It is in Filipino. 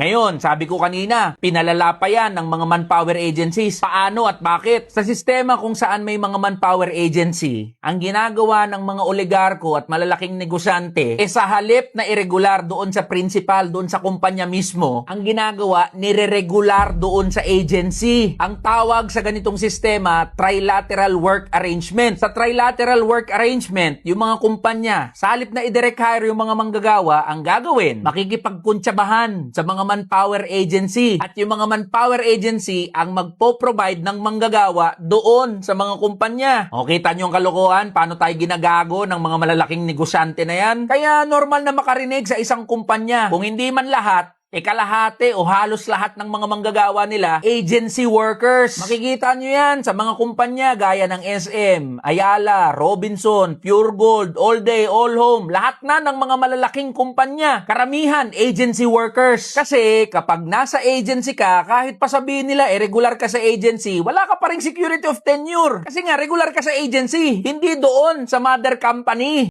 Ngayon, sabi ko kanina, pinalala pa yan ng mga manpower agencies. Paano at bakit? Sa sistema kung saan may mga manpower agency, ang ginagawa ng mga oligarko at malalaking negosyante, eh sa halip na irregular doon sa principal, doon sa kumpanya mismo, ang ginagawa, nire-regular doon sa agency. Ang tawag sa ganitong sistema, trilateral work arrangement. Sa trilateral work arrangement, yung mga kumpanya, sa halip na i-direct hire yung mga manggagawa, ang gagawin, makikipagkuntsabahan sa mga manpower agency. At yung mga manpower agency ang magpo-provide ng manggagawa doon sa mga kumpanya. O kita nyo ang kalokohan, paano tayo ginagago ng mga malalaking negosyante na yan? Kaya normal na makarinig sa isang kumpanya. Kung hindi man lahat, e kalahati o halos lahat ng mga manggagawa nila, agency workers. Makikita nyo yan sa mga kumpanya gaya ng SM, Ayala, Robinson, Pure Gold, All Day, All Home, lahat na ng mga malalaking kumpanya. Karamihan, agency workers. Kasi kapag nasa agency ka, kahit pa sabihin nila, eh, regular ka sa agency, wala ka pa rin security of tenure. Kasi nga, regular ka sa agency, hindi doon sa mother company.